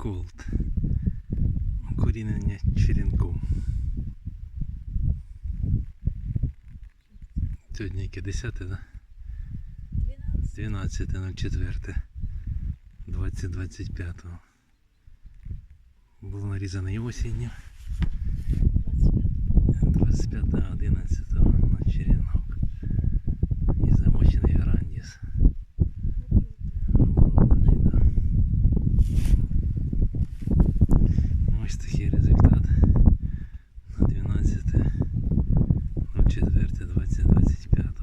Колд. Укорінення черенком. Сьогодні яке 10, да? 12. 12.04. 2025. Був нарізаний осінню. 24, 20, 25.